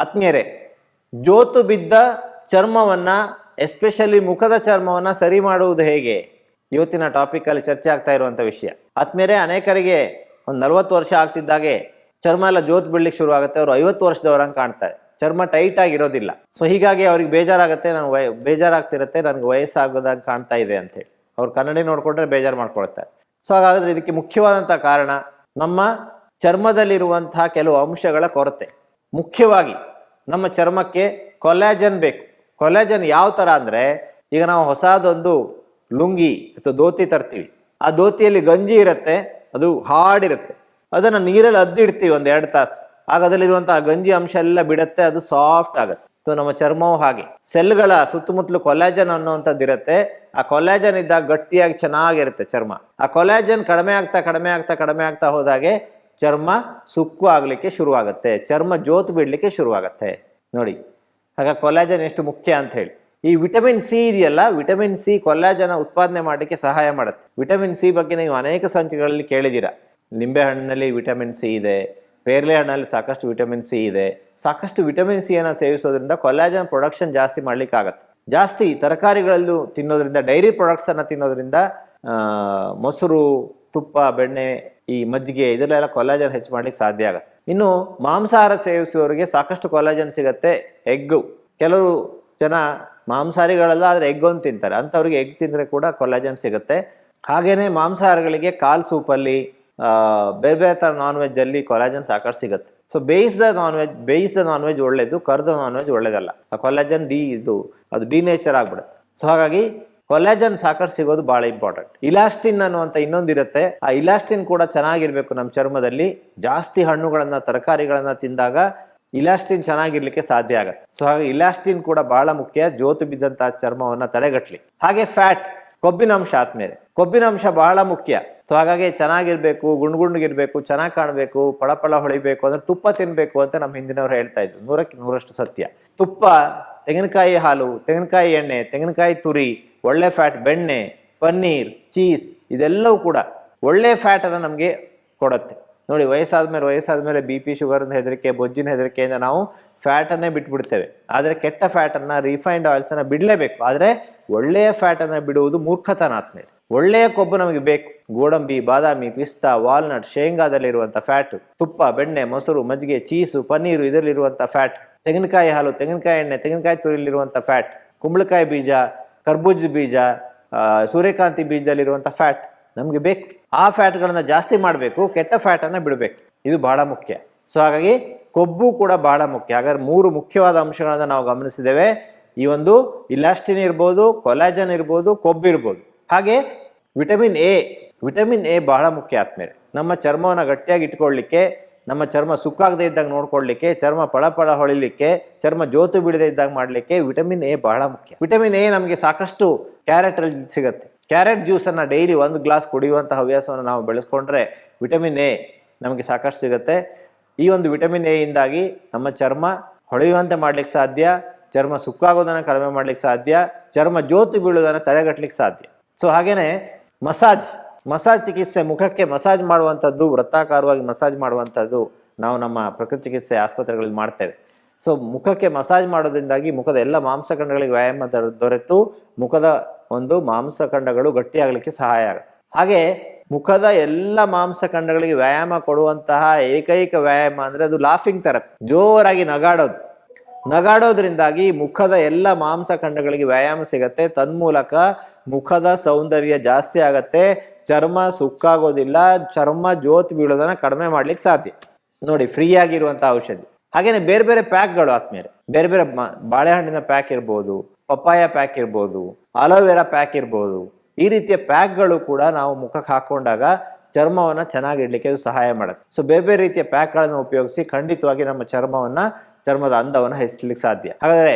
ಆತ್ಮೀಯರೇ, ಜೋತು ಬಿದ್ದ ಚರ್ಮವನ್ನ, ಎಸ್ಪೆಷಲಿ ಮುಖದ ಚರ್ಮವನ್ನ ಸರಿ ಮಾಡುವುದು ಹೇಗೆ? ಇವತ್ತಿನ ಟಾಪಿಕಲ್ಲಿ ಚರ್ಚೆ ಆಗ್ತಾ ಇರುವಂಥ ವಿಷಯ. ಆತ್ಮೀಯರೇ, ಅನೇಕರಿಗೆ ಒಂದು ನಲವತ್ತು ವರ್ಷ ಆಗ್ತಿದ್ದಾಗೆ ಚರ್ಮ ಎಲ್ಲ ಜೋತ್ ಬಿಡ್ಲಿಕ್ಕೆ ಶುರು ಆಗುತ್ತೆ ಅವರು ಐವತ್ತು ವರ್ಷದವರಂಗೆ ಕಾಣ್ತಾರೆ. ಚರ್ಮ ಟೈಟ್ ಆಗಿರೋದಿಲ್ಲ. ಸೊ ಹೀಗಾಗಿ ಅವ್ರಿಗೆ ಬೇಜಾರಾಗುತ್ತೆ. ನಾನು ವಯ, ಬೇಜಾರಾಗ್ತಿರತ್ತೆ. ನನಗೆ ವಯಸ್ಸಾಗೋದಂಗೆ ಕಾಣ್ತಾ ಇದೆ ಅಂತೇಳಿ ಅವ್ರು ಕನ್ನಡಿ ನೋಡಿಕೊಂಡ್ರೆ ಬೇಜಾರು ಮಾಡ್ಕೊಳ್ತಾರೆ. ಸೊ ಹಾಗಾದ್ರೆ ಇದಕ್ಕೆ ಮುಖ್ಯವಾದಂಥ ಕಾರಣ ನಮ್ಮ ಚರ್ಮದಲ್ಲಿರುವಂತಹ ಕೆಲವು ಅಂಶಗಳ ಕೊರತೆ. ಮುಖ್ಯವಾಗಿ ನಮ್ಮ ಚರ್ಮಕ್ಕೆ ಕೊಲ್ಯಾಜನ್ ಬೇಕು. ಕೊಲ್ಯಾಜನ್ ಯಾವ ಥರ ಅಂದರೆ, ಈಗ ನಾವು ಹೊಸದೊಂದು ಲುಂಗಿ ಅಥವಾ ದೋತಿ ತರ್ತೀವಿ. ಆ ದೋತಿಯಲ್ಲಿ ಗಂಜಿ ಇರುತ್ತೆ, ಅದು ಹಾಡಿರುತ್ತೆ ಅದನ್ನು ನೀರಲ್ಲಿ ಅದ್ದಿಡ್ತೀವಿ ಒಂದು ಎರಡು ತಾಸು. ಆಗ ಅದರಲ್ಲಿರುವಂತಹ ಗಂಜಿ ಅಂಶ ಎಲ್ಲ ಬಿಡುತ್ತೆ, ಅದು ಸಾಫ್ಟ್ ಆಗುತ್ತೆ. ಅಥವಾ ನಮ್ಮ ಚರ್ಮವು ಹಾಗೆ. ಸೆಲ್ಗಳ ಸುತ್ತಮುತ್ತಲು ಕೊಲ್ಯಾಜನ್ ಅನ್ನುವಂಥದ್ದು ಇರುತ್ತೆ. ಆ ಕೊಲ್ಯಾಜನ್ ಇದ್ದಾಗ ಗಟ್ಟಿಯಾಗಿ ಚೆನ್ನಾಗಿರುತ್ತೆ ಚರ್ಮ. ಆ ಕೊಲ್ಯಾಜನ್ ಕಡಿಮೆ ಆಗ್ತಾ ಕಡಿಮೆ ಆಗ್ತಾ ಕಡಿಮೆ ಆಗ್ತಾ ಹೋದಾಗೆ ಚರ್ಮ ಸುಕ್ಕು ಆಗಲಿಕ್ಕೆ ಶುರುವಾಗುತ್ತೆ, ಚರ್ಮ ಜೋತು ಬಿಡಲಿಕ್ಕೆ ಶುರುವಾಗುತ್ತೆ. ನೋಡಿ, ಆಗ ಕೊಲಾಜನ್ ಎಷ್ಟು ಮುಖ್ಯ ಅಂತ ಹೇಳಿ. ಈ ವಿಟಮಿನ್ ಸಿ ಇದೆಯಲ್ಲ, ವಿಟಮಿನ್ ಸಿ ಕೊಲ್ಲಾಜನ ಉತ್ಪಾದನೆ ಮಾಡಲಿಕ್ಕೆ ಸಹಾಯ ಮಾಡುತ್ತೆ. ವಿಟಮಿನ್ ಸಿ ಬಗ್ಗೆ ನೀವು ಅನೇಕ ಸಂಚಿಕೆಗಳಲ್ಲಿ ಕೇಳಿದ್ದೀರಾ. ನಿಂಬೆ ಹಣ್ಣಿನಲ್ಲಿ ವಿಟಮಿನ್ ಸಿ ಇದೆ ಪೇರ್ಲೆ ಹಣ್ಣಲ್ಲಿ ಸಾಕಷ್ಟು ವಿಟಮಿನ್ ಸಿ ಇದೆ. ಸಾಕಷ್ಟು ವಿಟಮಿನ್ ಸಿ ಅನ್ನು ಸೇವಿಸೋದ್ರಿಂದ ಕೊಲ್ಲಾಜನ್ ಪ್ರೊಡಕ್ಷನ್ ಜಾಸ್ತಿ ಮಾಡಲಿಕ್ಕಾಗತ್ತೆ. ಜಾಸ್ತಿ ತರಕಾರಿಗಳಲ್ಲೂ ತಿನ್ನೋದ್ರಿಂದ, ಡೈರಿ ಪ್ರಾಡಕ್ಟ್ಸನ್ನು ತಿನ್ನೋದ್ರಿಂದ ಮೊಸರು, ತುಪ್ಪ, ಬೆಣ್ಣೆ ಈ ಮಜ್ಜಿಗೆ ಇದರಲ್ಲೆಲ್ಲ ಕೊಲ್ಲಾಜನ್ ಹೆಚ್ಚು ಮಾಡ್ಲಿಕ್ಕೆ ಸಾಧ್ಯ ಆಗುತ್ತೆ. ಇನ್ನು ಮಾಂಸಾಹಾರ ಸೇವಿಸುವವರಿಗೆ ಸಾಕಷ್ಟು ಕೊಲ್ಲಾಜನ್ ಸಿಗತ್ತೆ ಎಗ್ಗು. ಕೆಲವು ಜನ ಮಾಂಸಾಹಾರಿಗಳೆಲ್ಲ, ಆದರೆ ಎಗ್ ಒಂದು ತಿಂತಾರೆ. ಅಂಥವ್ರಿಗೆ ಎಗ್ ತಿಂದರೆ ಕೂಡ ಕೊಲ್ಲಾಜನ್ ಸಿಗುತ್ತೆ. ಹಾಗೆಯೇ ಮಾಂಸಾಹಾರಗಳಿಗೆ ಕಾಲ್ ಸೂಪಲ್ಲಿ ಬೇರೆ ಬೇರೆ ಥರ ನಾನ್ ವೆಜ್ಜಲ್ಲಿ ಕೊಲಾಜನ್ ಸಾಕಷ್ಟು ಸಿಗುತ್ತೆ. ಸೊ ಬೇಯಿಸಿದ ನಾನ್ ವೆಜ್ ಬೇಯಿಸಿದ ನಾನ್ ವೆಜ್ ಒಳ್ಳೇದು, ಕರ್ದ ನಾನ್ ವೆಜ್ ಒಳ್ಳೇದಲ್ಲ. ಆ ಕೊಲಾಜನ್ ಡಿ ಇದು, ಅದು ಡಿನೇಚರ್ ಆಗ್ಬಿಡುತ್ತೆ. ಸೊ ಹಾಗಾಗಿ ಕೊಲಾಜನ್ ಸಾಕಷ್ಟು ಸಿಗೋದು ಬಹಳ ಇಂಪಾರ್ಟೆಂಟ್. ಇಲಾಸ್ಟಿನ್ ಅನ್ನುವಂಥ ಇನ್ನೊಂದಿರುತ್ತೆ. ಆ ಇಲಾಸ್ಟಿನ್ ಕೂಡ ಚೆನ್ನಾಗಿರ್ಬೇಕು ನಮ್ಮ ಚರ್ಮದಲ್ಲಿ. ಜಾಸ್ತಿ ಹಣ್ಣುಗಳನ್ನ, ತರಕಾರಿಗಳನ್ನ ತಿಂದಾಗ ಇಲಾಸ್ಟಿನ್ ಚೆನ್ನಾಗಿರ್ಲಿಕ್ಕೆ ಸಾಧ್ಯ ಆಗುತ್ತೆ. ಸೊ ಹಾಗೆ ಇಲಾಸ್ಟಿನ್ ಕೂಡ ಬಹಳ ಮುಖ್ಯ. ಜೋತು ಬಿದ್ದಂತಹ ಚರ್ಮವನ್ನ ತಡೆಗಟ್ಟಲಿ ಹಾಗೆ ಫ್ಯಾಟ್ ಕೊಬ್ಬಿನ ಅಂಶ ಆದ್ಮೇಲೆ. ಕೊಬ್ಬಿನ ಅಂಶ ಬಹಳ ಮುಖ್ಯ. ಸೊ ಹಾಗಾಗಿ ಚೆನ್ನಾಗಿರ್ಬೇಕು ಗುಂಡ್ ಗುಂಡ್ಗಿರ್ಬೇಕು ಚೆನ್ನಾಗಿ ಕಾಣಬೇಕು, ಪಳಪಳ ಹೊಳಿಬೇಕು, ಅಂದ್ರೆ ತುಪ್ಪ ತಿನ್ಬೇಕು ಅಂತ ನಮ್ಮ ಹಿಂದಿನವ್ರು ಹೇಳ್ತಾ ಇದ್ರು. ನೂರಕ್ಕೆ ನೂರಷ್ಟು ಸತ್ಯ. ತುಪ್ಪ ತೆಂಗಿನಕಾಯಿ ಹಾಲು, ತೆಂಗಿನಕಾಯಿ ಎಣ್ಣೆ, ತೆಂಗಿನಕಾಯಿ ತುರಿ, ಒಳ್ಳೆ ಫ್ಯಾಟ್ ಬೆಣ್ಣೆ, ಪನ್ನೀರ್ ಚೀಸ್ ಇದೆಲ್ಲವೂ ಕೂಡ ಒಳ್ಳೆ ಫ್ಯಾಟನ್ನು ನಮಗೆ ಕೊಡುತ್ತೆ. ನೋಡಿ ವಯಸ್ಸಾದ ಮೇಲೆ ವಯಸ್ಸಾದ ಮೇಲೆ ಬಿ ಪಿ ಶುಗರ್ನ ಹೆದರಿಕೆ, ಬೊಜ್ಜಿನ ಹೆದರಿಕೆಯಿಂದ ನಾವು ಫ್ಯಾಟನ್ನೇ ಬಿಟ್ಬಿಡ್ತೇವೆ. ಆದರೆ ಕೆಟ್ಟ ಫ್ಯಾಟನ್ನು ರಿಫೈನ್ಡ್ ಆಯಿಲ್ಸನ್ನು ಬಿಡಲೇಬೇಕು. ಆದರೆ ಒಳ್ಳೆಯ ಫ್ಯಾಟನ್ನು ಬಿಡುವುದು ಮೂರ್ಖತನ ಆದ್ಮೇಲೆ ಒಳ್ಳೆಯ ಕೊಬ್ಬು ನಮಗೆ ಬೇಕು. ಗೋಡಂಬಿ, ಬಾದಾಮಿ, ಪಿಸ್ತಾ ವಾಲ್ನಟ್ ಶೇಂಗಾದಲ್ಲಿರುವಂಥ ಫ್ಯಾಟು ತುಪ್ಪ, ಬೆಣ್ಣೆ, ಮೊಸರು, ಮಜ್ಜಿಗೆ ಚೀಸು ಪನ್ನೀರು ಇದರಲ್ಲಿರುವಂಥ ಫ್ಯಾಟ್ ತೆಂಗಿನಕಾಯಿ ಹಾಲು, ತೆಂಗಿನಕಾಯಿ ಎಣ್ಣೆ, ತೆಂಗಿನಕಾಯಿ ತುರಿಲಿರುವಂಥ ಫ್ಯಾಟ್ ಕುಂಬಳಕಾಯಿ ಬೀಜ, ಕರ್ಬೂಜ ಬೀಜ ಸೂರ್ಯಕಾಂತಿ ಬೀಜದಲ್ಲಿರುವಂಥ ಫ್ಯಾಟ್ ನಮಗೆ ಬೇಕು. ಆ ಫ್ಯಾಟ್ಗಳನ್ನು ಜಾಸ್ತಿ ಮಾಡಬೇಕು, ಕೆಟ್ಟ ಫ್ಯಾಟನ್ನು ಬಿಡಬೇಕು. ಇದು ಬಹಳ ಮುಖ್ಯ. ಸೊ ಹಾಗಾಗಿ ಕೊಬ್ಬು ಕೂಡ ಬಹಳ ಮುಖ್ಯ. ಹಾಗಾದ್ರೆ ಮೂರು ಮುಖ್ಯವಾದ ಅಂಶಗಳನ್ನು ನಾವು ಗಮನಿಸಿದ್ದೇವೆ. ಈ ಒಂದು ಇಲಾಸ್ಟಿನ್ ಇರ್ಬೋದು ಕೊಲಾಜನ್ ಇರ್ಬೋದು, ಕೊಬ್ಬು ಇರ್ಬೋದು. ಹಾಗೆ ವಿಟಮಿನ್ ಎ ವಿಟಮಿನ್ ಎ ಬಹಳ ಮುಖ್ಯ ಆದ್ಮೇಲೆ. ನಮ್ಮ ಚರ್ಮವನ್ನು ಗಟ್ಟಿಯಾಗಿ ಇಟ್ಕೊಳ್ಳಿಕ್ಕೆ ನಮ್ಮ ಚರ್ಮ ಸುಕ್ಕಾಗದೇ ಇದ್ದಾಗ ನೋಡ್ಕೊಳ್ಳಿಕ್ಕೆ ಚರ್ಮ ಪಳಪಳ ಹೊಳಿಲಿಕ್ಕೆ, ಚರ್ಮ ಜೋತು ಬಿಡದೇ ಇದ್ದಾಗ ಮಾಡಲಿಕ್ಕೆ ವಿಟಮಿನ್ ಎ ಬಹಳ ಮುಖ್ಯ. ವಿಟಮಿನ್ ಎ ನಮಗೆ ಸಾಕಷ್ಟು ಕ್ಯಾರೆಟ್ ಅಲ್ಲಿ ಸಿಗುತ್ತೆ. ಕ್ಯಾರೆಟ್ ಜ್ಯೂಸನ್ನು ಡೈಲಿ ಒಂದು ಗ್ಲಾಸ್ ಕುಡಿಯುವಂಥ ಹವ್ಯಾಸವನ್ನು ನಾವು ಬೆಳೆಸ್ಕೊಂಡ್ರೆ ವಿಟಮಿನ್ ಎ ನಮಗೆ ಸಾಕಷ್ಟು ಸಿಗುತ್ತೆ. ಈ ಒಂದು ವಿಟಮಿನ್ ಎ ಇಂದಾಗಿ ನಮ್ಮ ಚರ್ಮ ಹೊಳೆಯುವಂತೆ ಮಾಡ್ಲಿಕ್ಕೆ ಸಾಧ್ಯ, ಚರ್ಮ ಸುಕ್ಕಾಗೋದನ್ನು ಕಡಿಮೆ ಮಾಡ್ಲಿಕ್ಕೆ ಸಾಧ್ಯ, ಚರ್ಮ ಜೋತು ಬೀಳೋದನ್ನು ತಡೆಗಟ್ಟಲಿಕ್ಕೆ ಸಾಧ್ಯ. ಸೊ ಹಾಗೇನೆ ಮಸಾಜ್ ಮಸಾಜ್ ಚಿಕಿತ್ಸೆ, ಮುಖಕ್ಕೆ ಮಸಾಜ್ ಮಾಡುವಂಥದ್ದು, ವೃತ್ತಾಕಾರವಾಗಿ ಮಸಾಜ್ ಮಾಡುವಂಥದ್ದು ನಾವು ನಮ್ಮ ಪ್ರಕೃತಿ ಚಿಕಿತ್ಸೆ ಆಸ್ಪತ್ರೆಗಳಲ್ಲಿ ಮಾಡ್ತೇವೆ. ಸೊ ಮುಖಕ್ಕೆ ಮಸಾಜ್ ಮಾಡೋದ್ರಿಂದಾಗಿ ಮುಖದ ಎಲ್ಲ ಮಾಂಸಖಂಡಗಳಿಗೆ ವ್ಯಾಯಾಮ ದೊರ- ದೊರೆತು ಮುಖದ ಒಂದು ಮಾಂಸಖಂಡಗಳು ಗಟ್ಟಿಯಾಗಲಿಕ್ಕೆ ಸಹಾಯ ಆಗುತ್ತೆ. ಹಾಗೆ ಮುಖದ ಎಲ್ಲ ಮಾಂಸಖಂಡಗಳಿಗೆ ವ್ಯಾಯಾಮ ಕೊಡುವಂತಹ ಏಕೈಕ ವ್ಯಾಯಾಮ ಅಂದರೆ ಅದು ಲಾಫಿಂಗ್ ಥೆರಪಿ ಜೋರಾಗಿ ನಗಾಡೋದು. ನಗಾಡೋದ್ರಿಂದಾಗಿ ಮುಖದ ಎಲ್ಲ ಮಾಂಸಖಂಡಗಳಿಗೆ ವ್ಯಾಯಾಮ ಸಿಗತ್ತೆ. ತನ್ಮೂಲಕ ಮುಖದ ಸೌಂದರ್ಯ ಜಾಸ್ತಿ ಆಗತ್ತೆ, ಚರ್ಮ ಸುಕ್ಕಾಗೋದಿಲ್ಲ, ಚರ್ಮ ಜೋತ್ ಬೀಳೋದನ್ನ ಕಡಿಮೆ ಮಾಡ್ಲಿಕ್ಕೆ ಸಾಧ್ಯ. ನೋಡಿ ಫ್ರೀ ಆಗಿರುವಂತಹ ಔಷಧಿ. ಹಾಗೇನೆ ಬೇರೆ ಬೇರೆ ಪ್ಯಾಕ್ಗಳು ಆದ್ಮೇಲೆ ಬೇರೆ ಬೇರೆ ಬಾಳೆಹಣ್ಣಿನ ಪ್ಯಾಕ್ ಇರ್ಬೋದು, ಪಪ್ಪಾಯ ಪ್ಯಾಕ್ ಇರ್ಬೋದು, ಅಲೋವೆರಾ ಪ್ಯಾಕ್ ಇರ್ಬೋದು. ಈ ರೀತಿಯ ಪ್ಯಾಕ್ಗಳು ಕೂಡ ನಾವು ಮುಖಕ್ಕೆ ಹಾಕೊಂಡಾಗ ಚರ್ಮವನ್ನ ಚೆನ್ನಾಗಿಡ್ಲಿಕ್ಕೆ ಇಡ್ಲಿಕ್ಕೆ ಸಹಾಯ ಮಾಡುತ್ತೆ. ಸೊ ಬೇರೆ ಬೇರೆ ರೀತಿಯ ಪ್ಯಾಕ್ಗಳನ್ನು ಉಪಯೋಗಿಸಿ ಖಂಡಿತವಾಗಿ ನಮ್ಮ ಚರ್ಮವನ್ನ, ಚರ್ಮದ ಅಂದವನ್ನು ಹೆಚ್ಚಲಿಕ್ಕೆ ಸಾಧ್ಯ. ಹಾಗಾದರೆ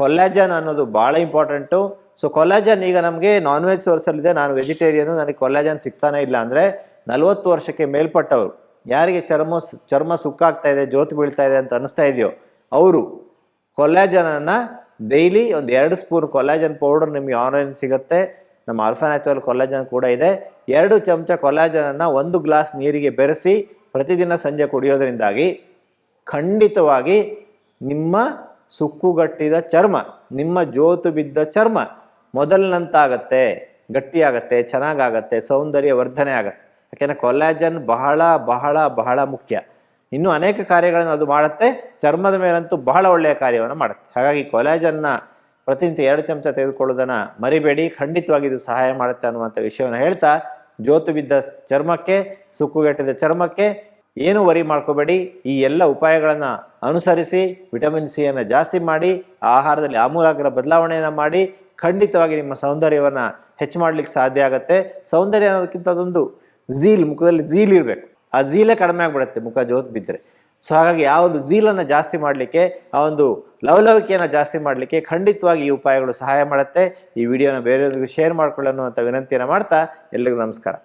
ಕೊಲ್ಲಾಜನ್ ಅನ್ನೋದು ಭಾಳ ಇಂಪಾರ್ಟೆಂಟು ಸೊ ಕೊಲ್ಲಾಜನ್ ಈಗ ನಮಗೆ ನಾನ್ ವೆಜ್ ಸೋರ್ಸಲ್ಲಿದೆ ನಾನು ವೆಜಿಟೇರಿಯನು ನನಗೆ ಕೊಲ್ಲಾಜನ್ ಸಿಗ್ತಾನೆ ಇಲ್ಲ ಅಂದರೆ ನಲವತ್ತು ವರ್ಷಕ್ಕೆ ಮೇಲ್ಪಟ್ಟವರು. ಯಾರಿಗೆ ಚರ್ಮ ಚರ್ಮ ಸುಕ್ಕಾಗ್ತಾ ಇದೆ ಜೋತು ಬೀಳ್ತಾ ಇದೆ ಅಂತ ಅನಿಸ್ತಾ ಇದೆಯೋ, ಅವರು ಕೊಲ್ಲಾಜನನ್ನು ಡೈಲಿ ಒಂದು ಎರಡು ಸ್ಪೂನ್ ಕೊಲ್ಲಾಜನ್ ಪೌಡರ್ ನಿಮಗೆ ಆನ್ಲೈನ್ ಸಿಗುತ್ತೆ. ನಮ್ಮ ಆಲ್ಫಾ ನ್ಯಾಚುರಲ್ ಕೊಲ್ಲಾಜನ್ ಕೂಡ ಇದೆ. ಎರಡು ಚಮಚ ಕೊಲ್ಲಾಜನನ್ನು ಒಂದು ಗ್ಲಾಸ್ ನೀರಿಗೆ ಬೆರೆಸಿ ಪ್ರತಿದಿನ ಸಂಜೆ ಕುಡಿಯೋದ್ರಿಂದಾಗಿ ಖಂಡಿತವಾಗಿ ನಿಮ್ಮ ಸುಕ್ಕುಗಟ್ಟಿದ ಚರ್ಮ, ನಿಮ್ಮ ಜೋತು ಬಿದ್ದ ಚರ್ಮ ಮೊದಲಿನಂತಾಗತ್ತೆ, ಗಟ್ಟಿಯಾಗತ್ತೆ, ಚೆನ್ನಾಗಾಗತ್ತೆ ಸೌಂದರ್ಯ ವರ್ಧನೆ ಆಗತ್ತೆ. ಯಾಕೆಂದರೆ ಕೊಲ್ಲಾಜನ್ ಬಹಳ ಬಹಳ ಬಹಳ ಮುಖ್ಯ. ಇನ್ನೂ ಅನೇಕ ಕಾರ್ಯಗಳನ್ನು ಅದು ಮಾಡುತ್ತೆ, ಚರ್ಮದ ಮೇಲಂತೂ ಬಹಳ ಒಳ್ಳೆಯ ಕಾರ್ಯವನ್ನು ಮಾಡುತ್ತೆ. ಹಾಗಾಗಿ ಕೊಲಾಜನ್ನ ಪ್ರತಿನಿತ್ಯ ಎರಡು ಚಮಚ ತೆಗೆದುಕೊಳ್ಳೋದನ್ನು ಮರಿಬೇಡಿ, ಖಂಡಿತವಾಗಿ ಇದು ಸಹಾಯ ಮಾಡುತ್ತೆ ಅನ್ನುವಂಥ ವಿಷಯವನ್ನು ಹೇಳ್ತಾ, ಜೋತು ಬಿದ್ದ ಚರ್ಮಕ್ಕೆ ಸುಕ್ಕುಗೆಟ್ಟಿದ ಚರ್ಮಕ್ಕೆ ಏನು ವರಿ ಮಾಡ್ಕೋಬೇಡಿ, ಈ ಎಲ್ಲ ಉಪಾಯಗಳನ್ನು ಅನುಸರಿಸಿ, ವಿಟಮಿನ್ ಸಿಯನ್ನು ಜಾಸ್ತಿ ಮಾಡಿ, ಆಹಾರದಲ್ಲಿ ಆಮೂಲಾಗ್ರ ಬದಲಾವಣೆಯನ್ನು ಮಾಡಿ ಖಂಡಿತವಾಗಿ ನಿಮ್ಮ ಸೌಂದರ್ಯವನ್ನು ಹೆಚ್ಚು ಮಾಡಲಿಕ್ಕೆ ಸಾಧ್ಯ ಆಗುತ್ತೆ. ಸೌಂದರ್ಯ ಅನ್ನೋದಕ್ಕಿಂತ ಅದೊಂದು ಝೀಲ್, ಮುಖದಲ್ಲಿ ಝೀಲ್ ಇರಬೇಕು. ಆ ಝೀಲೇ ಕಡಿಮೆ ಆಗಿಬಿಡುತ್ತೆ ಮುಖ ಜೋತ್ ಬಿದ್ದರೆ ಸೊ ಹಾಗಾಗಿ ಆ ಒಂದು ಝೀಲನ್ನು ಜಾಸ್ತಿ ಮಾಡಲಿಕ್ಕೆ, ಆ ಒಂದು ಲವಲವಿಕೆಯನ್ನು ಜಾಸ್ತಿ ಮಾಡಲಿಕ್ಕೆ ಖಂಡಿತವಾಗಿ ಈ ಉಪಾಯಗಳು ಸಹಾಯ ಮಾಡುತ್ತೆ. ಈ ವಿಡಿಯೋನ ಬೇರೆಯವ್ರಿಗೂ ಶೇರ್ ಮಾಡ್ಕೊಳ್ಳೋ ಅನ್ನುವಂಥ ವಿನಂತಿಯನ್ನು ಮಾಡ್ತಾ ಎಲ್ರಿಗೂ ನಮಸ್ಕಾರ.